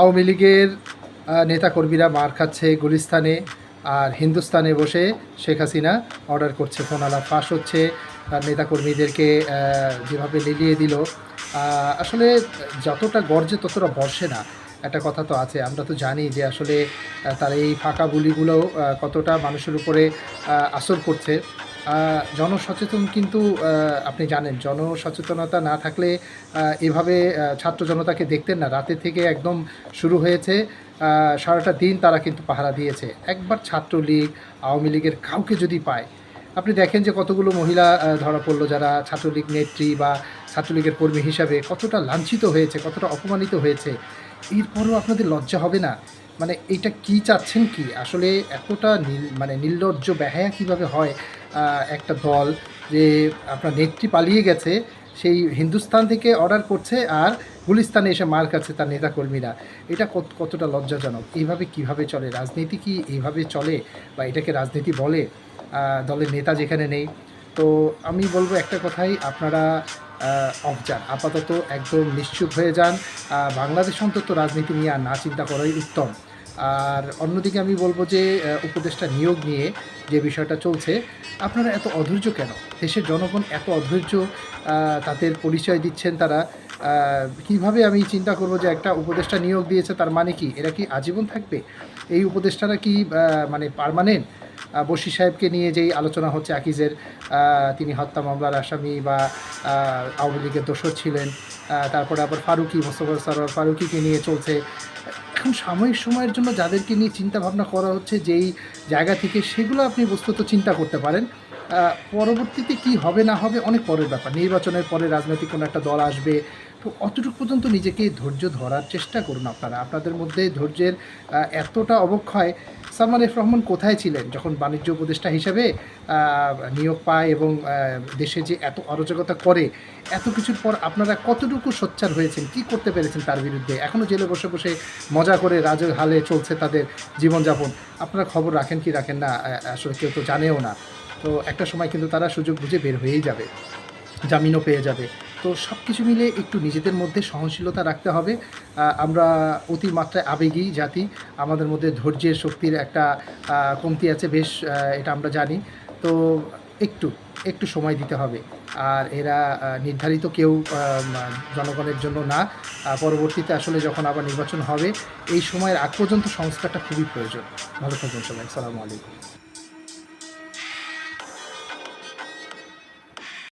আওয়ামী লীগের নেতাকর্মীরা মার খাচ্ছে গুলিস্তানে আর হিন্দুস্তানে বসে শেখ হাসিনা অর্ডার করছে ফোনালা ফাঁস হচ্ছে। তার নেতাকর্মীদেরকে যেভাবে লিলিয়ে দিল। আসলে যতটা গর্জে ততটা বর্ষে না। একটা কথা তো আছে, আমরা তো জানি যে আসলে তার এই ফাঁকা বুলিগুলো কতটা মানুষের উপরে আসর করছে। জনসচেতন কিন্তু আপনি জানেন, জনসচেতনতা না থাকলে এভাবে ছাত্র জনতাকে দেখতেন না। রাতে থেকে একদম শুরু হয়েছে সারাটা দিন তারা কিন্তু পাহারা দিয়েছে। একবার ছাত্রলীগ, আওয়ামী লীগের কাউকে যদি পায়, আপনি দেখেন যে কতগুলো মহিলা ধরা পড়ল যারা ছাত্রলীগ নেত্রী বা ছাত্রলীগের কর্মী হিসাবে কতটা লাঞ্ছিত হয়েছে, কতটা অপমানিত হয়েছে। এরপরও আপনাদের লজ্জা হবে না? মানে এটা কি চাচ্ছেন কি? আসলে এতটা নীল মানে নির্লজ্জ বেহায়া কীভাবে হয় একটা দল যে আপনার নেত্রী পালিয়ে গেছে, সেই হিন্দুস্তান থেকে অর্ডার করছে আর গুলিস্তানে এসে মার কাছে তার নেতাকর্মীরা। এটা কত, কতটা লজ্জাজনক? এইভাবে কীভাবে চলে? রাজনীতি কি এইভাবে চলে বা এটাকে রাজনীতি বলে দলের নেতা যেখানে নেই? তো আমি বলব একটা কথাই, আপনারা অফ যান। আপাতত একদম নিশ্চুপ হয়ে যান। বাংলাদেশ অন্তত রাজনীতি নিয়ে আর না চিন্তা করাই উত্তম। আর অন্যদিকে আমি বলব যে উপদেষ্টা নিয়োগ নিয়ে যে বিষয়টা চলছে, আপনারা এত অধৈর্য কেন? দেশের জনগণ এত অধৈর্য তাদের পরিচয় দিচ্ছেন তারা। কীভাবে আমি চিন্তা করব যে একটা উপদেষ্টা নিয়োগ দিয়েছে তার মানে কি? এরা কি আজীবন থাকবে? এই উপদেষ্টারা কি মানে পার্মানেন্ট? বশি সাহেবকে নিয়ে যেই আলোচনা হচ্ছে, আকিজের তিনি হত্যা মামলার আসামি বা আওয়ামী লীগের দোষর ছিলেন তারপরে আবার ফারুকি, মোস্তফা সরোয়ার ফারুকিকে নিয়ে চলছে। এখন সাময়িক সময়ের জন্য যাদেরকে নিয়ে চিন্তা ভাবনা করা হচ্ছে, যেই জায়গা থেকে সেগুলো আপনি বস্তুত চিন্তা করতে পারেন। পরবর্তীতে কি হবে না হবে অনেক পরের ব্যাপার। নির্বাচনের পরে রাজনৈতিক কোনো একটা দল আসবে তো অতটুকু পর্যন্ত নিজেকে ধৈর্য ধরার চেষ্টা করুন আপনারা। আপনাদের মধ্যে ধৈর্যের এতটা অবক্ষয় সালমান এফ রহমান কোথায় ছিলেন? যখন বাণিজ্য উপদেষ্টা হিসেবে নিয়োগ পায় এবং দেশে যে এত অরাজকতা করে, এত কিছুর পর আপনারা কতটুকু সোচ্চার হয়েছেন? কি করতে পেরেছেন তার বিরুদ্ধে? এখনও জেলে বসে বসে মজা করে রাজ হালে চলছে তাদের জীবনযাপন। আপনারা খবর রাখেন কি রাখেন না আসলে কেউ তো জানেও না। তো একটা সময় কিন্তু তারা সুযোগ বুঝে বের হয়েই যাবে, জামিনও পেয়ে যাবে। তো সব কিছু মিলে একটু নিজেদের মধ্যে সহনশীলতা রাখতে হবে। আমরা অতিমাত্রায় আবেগী জাতি। আমাদের মধ্যে ধৈর্যের শক্তির একটা কমতি আছে বেশ এটা আমরা জানি। তো একটু একটু সময় দিতে হবে। আর এরা নির্ধারিত কেউ জনগণের জন্য না। পরবর্তীতে আসলে যখন আবার নির্বাচন হবে, এই সময়ের আগ পর্যন্ত সংস্কারটা খুবই প্রয়োজন। ভালো থাকবেন সবাই। সালামু আলাইকুম।